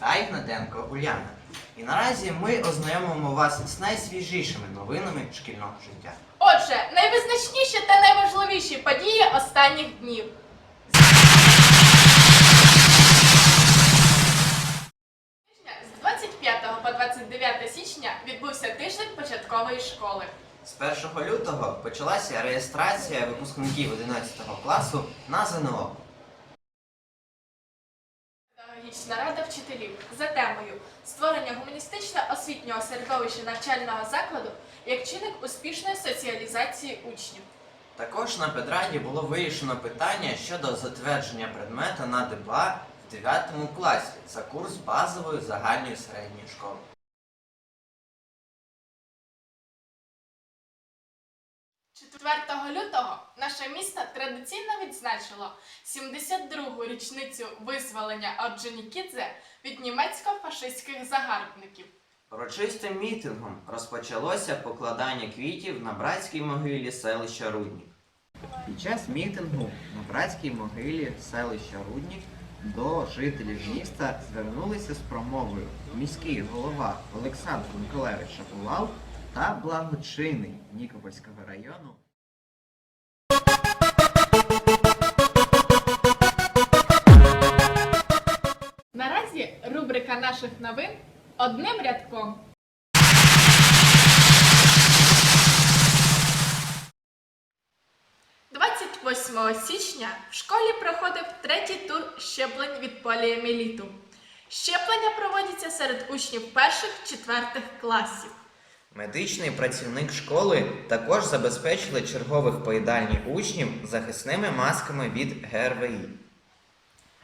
а Ігнатенко Уляна. І наразі ми ознайомимо вас з найсвіжішими новинами шкільного життя. Отже, найвизначніші та найважливіші події останніх днів. З 25 по 29 січня відбувся тиждень початкової школи. З 1 лютого почалася реєстрація випускників 11 класу на ЗНО. Вчителів за темою створення гуманістично-освітнього середовища навчального закладу як чинник успішної соціалізації учнів. Також на педраді було вирішено питання щодо затвердження предмета на ДБА в 9 класі за курс базової загальної середньої школи. – 4 лютого наше місто традиційно відзначило 72-гу річницю визволення Орджонікідзе від німецько-фашистських загарбників. Урочистим мітингом розпочалося покладання квітів на братській могилі селища Руднік. Під час мітингу на братській могилі селища Руднік до жителів міста звернулися з промовою міський голова Олександр Миколаївич Шаповал та благочинний Нікопольського району Наразі рубрика наших новин одним рядком. – 28 січня в школі проходив третій тур щеплень від поліоміеліту. Щеплення проводяться серед учнів перших-четвертих класів. Медичний працівник школи також забезпечили чергових поїдальні учнів захисними масками від ГРВІ.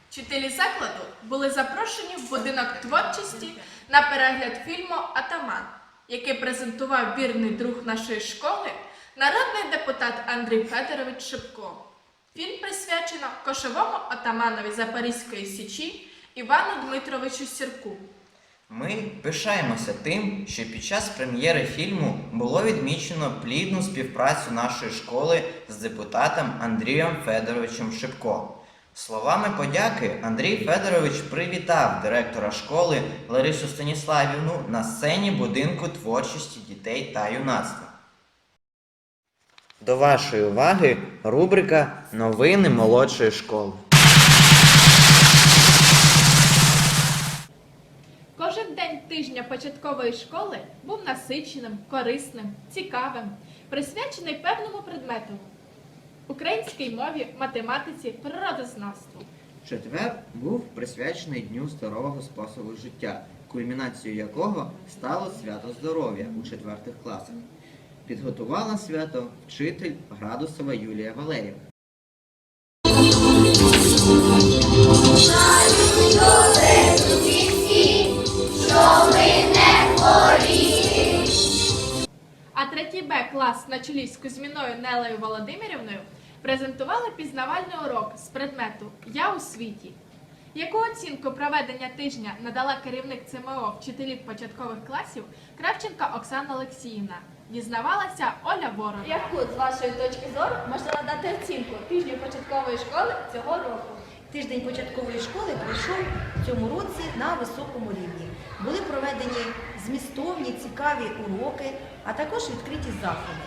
Вчителі закладу були запрошені в будинок творчості на перегляд фільму Атаман, який презентував вірний друг нашої школи, народний депутат Андрій Федорович Шипко. Фільм присвячено кошовому атаманові Запорізької січі Івану Дмитровичу Сірку. Ми пишаємося тим, що під час прем'єри фільму було відмічено плідну співпрацю нашої школи з депутатом Андрієм Федоровичем Шипко. Словами подяки Андрій Федорович привітав директора школи Ларису Станіславівну на сцені будинку творчості дітей та юнацтва. До вашої уваги рубрика Новини молодшої школи. Тижня початкової школи був насиченим, корисним, цікавим, присвячений певному предмету українській мові, математиці, природознавству. Четвер був присвячений Дню здорового способу життя, кульмінацією якого стало свято здоров'я у четвертих класах. Підготувала свято вчитель Градусова Юлія Валерівна. А Б клас на чолі з Кузьміною Нелею Володимирівною презентували пізнавальний урок з предмету Я у світі. Яку оцінку проведення тижня надала керівник ЦМО вчителів початкових класів Кравченка Оксана Олексіївна? Дізнавалася Оля Ворона. Яку, з вашої точки зору, можна надати оцінку тижню початкової школи цього року? Тиждень початкової школи пройшов в цьому році на високому рівні. Були проведені змістовні, цікаві уроки, а також відкриті заходи.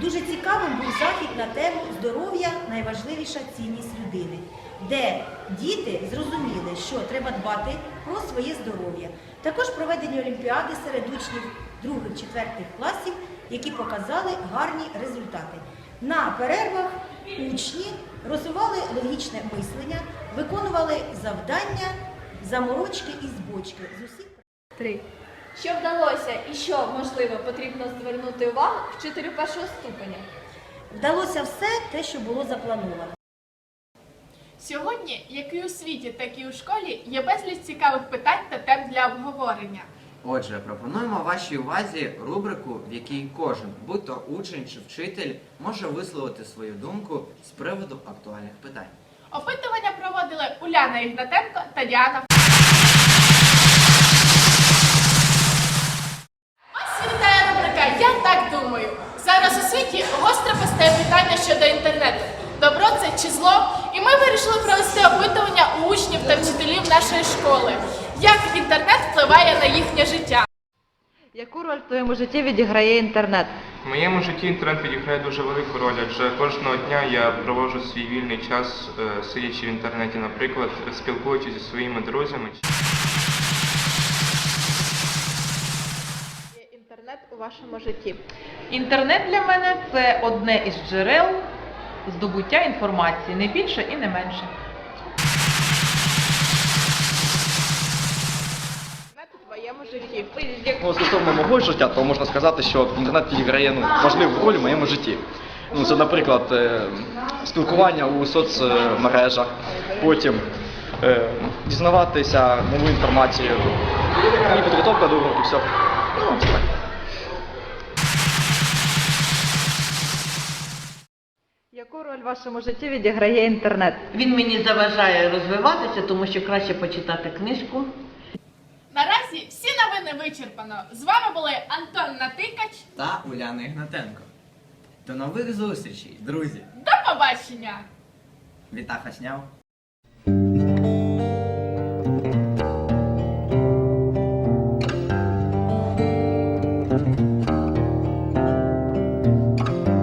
Дуже цікавим був захід на тему здоров'я найважливіша цінність людини, де діти зрозуміли, що треба дбати про своє здоров'я. Також проведені олімпіади серед учнів других-четвертих класів, які показали гарні результати. На перервах учні розвивали логічне мислення, виконували завдання, заморочки і збочки з усіх. Три. Що вдалося і що, можливо, потрібно звернути увагу вчителю першого ступеня? Вдалося все те, що було заплановано. Сьогодні, як і у світі, так і у школі, є безліч цікавих питань та тем для обговорення. Отже, пропонуємо вашій увазі рубрику, в якій кожен, будь то учень чи вчитель, може висловити свою думку з приводу актуальних питань. Опитування проводили Уляна Ігнатенко та Діана. Я так думаю. Зараз у світі гостро постає питання щодо інтернету. Добро це чи зло? І ми вирішили провести опитування у учнів та вчителів нашої школи. Як інтернет впливає на їхнє життя? Яку роль в твоєму житті відіграє інтернет? В моєму житті інтернет відіграє дуже велику роль, адже кожного дня я проводжу свій вільний час, е, сидячи в інтернеті, наприклад, спілкуючись зі своїми друзями. Вашому житті. Інтернет для мене це одне із джерел здобуття інформації, не більше і не менше. Твоєму житті. Ну, стосовно мого життя, то можна сказати, що інтернет відіграє ну, важливу роль в моєму житті. Ну, це, наприклад, е, спілкування у соцмережах, потім е, дізнаватися нову інформацію і підготовка до уроку. Все. Ну, це так. В вашому житті відіграє інтернет? Він мені заважає розвиватися, тому що краще почитати книжку. Наразі всі новини вичерпано. З вами були Антон Натикач. Та Уляна Ігнатенко. До нових зустрічей, друзі! До побачення! Вітаха сняв.